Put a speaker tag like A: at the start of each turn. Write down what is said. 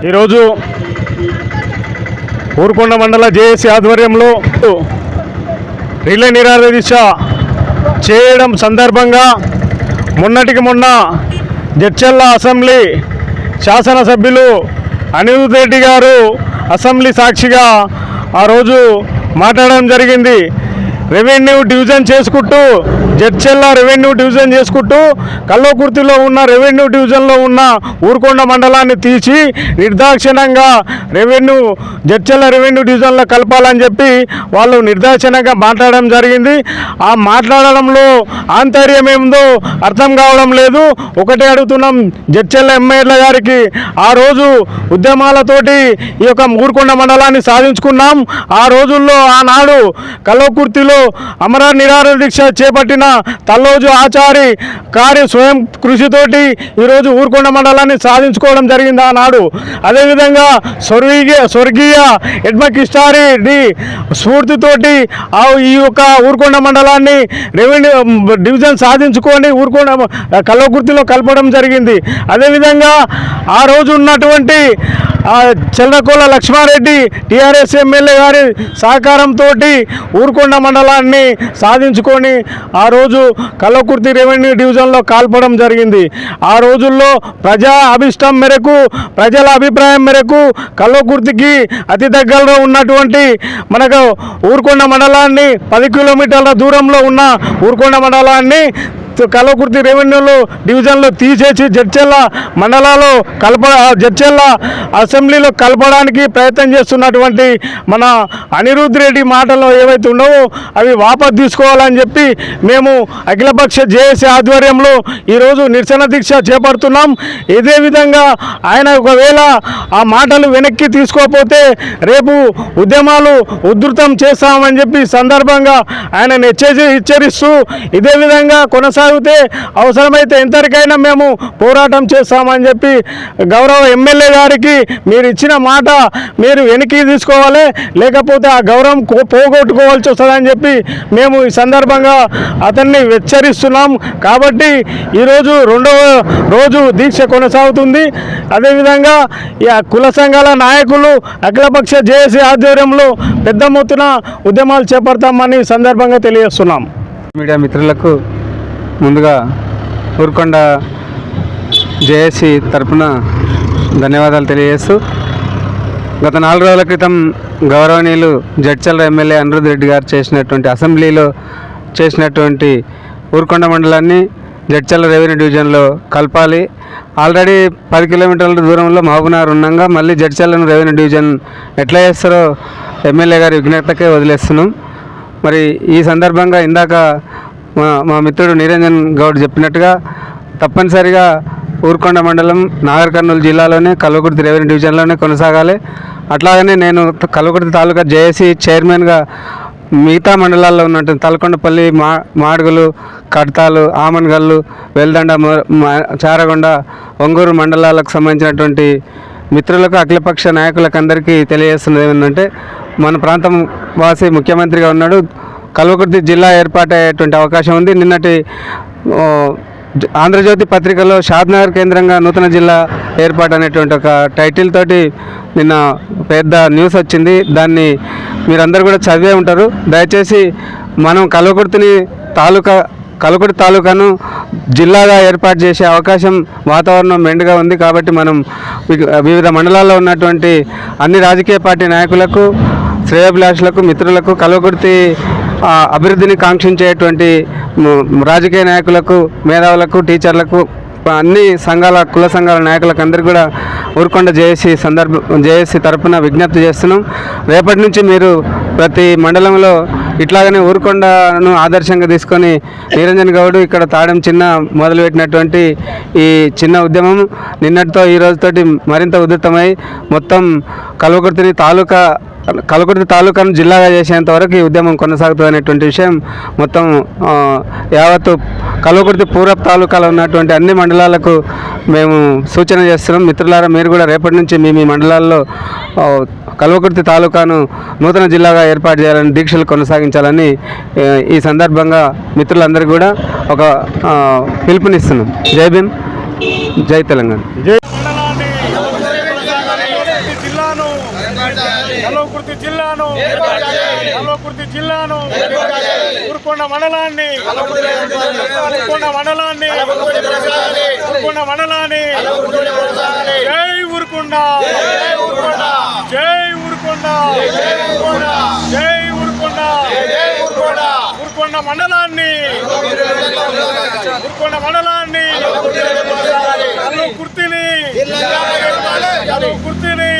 A: ఈరోజు ఊరుకొండ మండల జేఏసీ ఆధ్వర్యంలో రిలే నిరాహార దీక్ష చేయడం సందర్భంగా మొన్నటికి మొన్న జడ్చల్ల అసెంబ్లీ శాసనసభ్యులు అనిరుద్ రెడ్డి గారు అసెంబ్లీ సాక్షిగా ఆ రోజు మాట్లాడడం జరిగింది. రెవెన్యూ డివిజన్ చేసుకుంటూ జడ్చెల్ల రెవెన్యూ డివిజన్ చేసుకుంటూ కల్లోకుర్తిలో ఉన్న రెవెన్యూ డివిజన్లో ఉన్న ఊరుకొండ మండలాన్ని తీసి నిర్దాక్షిణంగా రెవెన్యూ జడ్చెల్ల రెవెన్యూ డివిజన్లో కలపాలని చెప్పి వాళ్ళు నిర్దాక్షిణంగా మాట్లాడడం జరిగింది. ఆ మాట్లాడడంలో ఆంతర్యం ఏముందో అర్థం కావడం లేదు. ఒకటే అడుగుతున్నాం జడ్చెల్ల ఎమ్మెల్యేల గారికి. ఆ రోజు ఉద్యమాలతోటి ఈ యొక్క ఊరుకొండ మండలాన్ని సాధించుకున్నాం. ఆ రోజుల్లో ఆనాడు కల్లోకుర్తిలో అమర నిరాహార దీక్ష చేపట్టిన తల్లోజు ఆచారి కారి స్వయం కృషితోటి ఈరోజు ఊరుకొండ మండలాన్ని సాధించుకోవడం జరిగింది ఆనాడు. అదేవిధంగా స్వర్గీయ స్వర్గీయ ఎడ్మకిష్టారి స్ఫూర్తితోటి ఆ ఈ యొక్క ఊరుకొండ మండలాన్ని రెవెన్యూ డివిజన్ సాధించుకొని ఊరుకొండ కల్వకుర్తిలో కలపడం జరిగింది. అదేవిధంగా ఆ రోజు ఉన్నటువంటి చెల్లకోల లక్ష్మారెడ్డి టీఆర్ఎస్ ఎమ్మెల్యే గారి సహకారంతో ఊరుకొండ మండలాన్ని సాధించుకొని ఆ రోజు కల్లకుర్తి రెవెన్యూ డివిజన్లో కాల్పడం జరిగింది. ఆ రోజుల్లో ప్రజా అభిష్టం మేరకు ప్రజల అభిప్రాయం మేరకు కల్లకుర్తికి అతి దగ్గరలో ఉన్నటువంటి మనకు ఊరుకొండ మండలాన్ని పది కిలోమీటర్ల దూరంలో ఉన్న ఊరుకొండ మండలాన్ని కల్వకుర్తి రెవెన్యూలో డివిజన్లో తీసేసి జడ్చెల్ల మండలాల్లో కలప జడ్చెల్ల అసెంబ్లీలో కలపడానికి ప్రయత్నం చేస్తున్నటువంటి మన అనిరుద్ రెడ్డి మాటలు ఏవైతే ఉండవో అవి వాపస్ తీసుకోవాలని చెప్పి మేము అఖిలపక్ష జేఏసీ ఆధ్వర్యంలో ఈరోజు నిరసన దీక్ష చేపడుతున్నాం. ఇదే విధంగా ఆయన ఒకవేళ ఆ మాటలు వెనక్కి తీసుకోకపోతే రేపు ఉద్యమాలు ఉధృతం చేస్తామని చెప్పి సందర్భంగా ఆయన హెచ్చరి హెచ్చరిస్తూ ఇదే విధంగా కొనసాగితే అవసరమైతే ఎంతరికైనా మేము పోరాటం చేస్తామని చెప్పి గౌరవ ఎమ్మెల్యే గారికి మీరు ఇచ్చిన మాట మీరు వెనక్కి తీసుకోవాలి. లేకపోతే ఆ గౌరవం పోగొట్టుకోవాల్సి వస్తుందని చెప్పి మేము ఈ సందర్భంగా అతన్ని హెచ్చరిస్తున్నాం. కాబట్టి ఈరోజు రెండవ రోజు దీక్ష కొనసాగుతుంది. అదేవిధంగా ఈ కుల సంఘాల నాయకులు అఖిలపక్ష జేఏసీ ఆధ్వర్యంలో పెద్ద మొత్తున ఉద్యమాలు చేపడతామని సందర్భంగా తెలియజేస్తున్నాం.
B: మీడియా మిత్రులకు ముందుగా ఊరుకొండ జేఏసీ తరపున ధన్యవాదాలు తెలియజేస్తూ గత నాలుగు రోజుల క్రితం గౌరవనీయులు జడ్చల్ ఎమ్మెల్యే అనిరుద్ రెడ్డి గారు చేసినటువంటి అసెంబ్లీలో చేసినటువంటి ఊరుకొండ మండలాన్ని జడ్చల్ రెవెన్యూ డివిజన్లో కలపాలి. ఆల్రెడీ పది కిలోమీటర్ల దూరంలో మహబూబ్నగర్ ఉండగా మళ్ళీ జడ్చల్లను రెవెన్యూ డివిజన్ ఎట్లా చేస్తారో ఎమ్మెల్యే గారి విజ్ఞతకే వదిలేస్తున్నాం. మరి ఈ సందర్భంగా ఇందాక మా మా మిత్రుడు నిరంజన్ గౌడ్ చెప్పినట్టుగా తప్పనిసరిగా ఊరుకొండ మండలం నాగర్ కర్నూలు జిల్లాలోనే కల్వకుర్తి రెవెన్యూ డివిజన్లోనే కొనసాగాలి. అట్లాగనే నేను కల్వకుర్తి తాలూకా జేఏసీ చైర్మన్గా మిగతా మండలాల్లో ఉన్నటువంటి తలకొండపల్లి మా మాడుగులు కడతాలు ఆమన్గల్లు వెల్దండ చారగొండ ఒంగూరు మండలాలకు సంబంధించినటువంటి మిత్రులకు అఖిలపక్ష నాయకులకు అందరికీ తెలియజేస్తున్నది ఏంటంటే మన ప్రాంతం వాసి ముఖ్యమంత్రిగా ఉన్నాడు. కల్వకుర్తి జిల్లా ఏర్పాటయ్యేటువంటి అవకాశం ఉంది. నిన్నటి ఆంధ్రజ్యోతి పత్రికలో షాద్నగర్ కేంద్రంగా నూతన జిల్లా ఏర్పాటు అనేటువంటి ఒక టైటిల్ తోటి నిన్న పెద్ద న్యూస్ వచ్చింది. దాన్ని మీరందరూ కూడా చదివే ఉంటారు. దయచేసి మనం కల్వకుర్తిని తాలూకా కలకుడి తాలూకాను జిల్లాగా ఏర్పాటు చేసే అవకాశం వాతావరణం మెండుగా ఉంది కాబట్టి మనం వి- వివిధ మండలాల్లో ఉన్నటువంటి అన్ని రాజకీయ పార్టీ నాయకులకు శ్రేయోభిలాషులకు మిత్రులకు కలవకుర్తి అభివృద్ధిని కాంక్షించేటువంటి రాజకీయ నాయకులకు మేధావులకు టీచర్లకు అన్ని సంఘాల కుల సంఘాల నాయకులకు అందరికీ కూడా ఊరుకొండ జేఏసీ సందర్భం జేఏసీ తరఫున విజ్ఞప్తి చేస్తున్నాం. రేపటి నుంచి మీరు ప్రతి మండలంలో ఇట్లాగనే ఊరుకొండను ఆదర్శంగా తీసుకొని నిరంజన్ గౌడ్ ఇక్కడ తాడెం చిన్న మొదలుపెట్టినటువంటి ఈ చిన్న ఉద్యమం నిన్నటితో ఈ రోజుతోటి మరింత ఉధృతమై మొత్తం కల్వకుర్తిని తాలూకా కలకుర్తి తాలూకాను జిల్లాగా చేసేంత వరకు ఈ ఉద్యమం కొనసాగుతుంది అనేటువంటి విషయం మొత్తం యావత్తు కలకుర్తి పూర్వపు తాలూకాలో ఉన్నటువంటి అన్ని మండలాలకు మేము సూచన చేస్తున్నాం. మిత్రులారా మీరు కూడా రేపటి నుంచి మీ మీ మండలాల్లో కల్వకుర్తి తాలూకాను నూతన జిల్లాగా ఏర్పాటు చేయాలని దీక్షలు కొనసాగించాలని ఈ సందర్భంగా మిత్రులందరికీ కూడా ఒక పిలుపునిస్తున్నాం. జై భీమ్. జై తెలంగాణ.
A: జై కల్వకుర్తి జిల్లాను కల్వకుర్తి జిల్లాను ఊరుకొండ మండలాన్ని ఊరుకొండ మండలాన్ని ఊరుకొండ మండలాన్ని జై ఊరుకొండ జై ఊరుకొండ జై ఊరుకొండ ఊరుకొండ మండలాన్ని ఊరుకొండ మండలాన్ని కల్వకుర్తిని కల్వకుర్తిని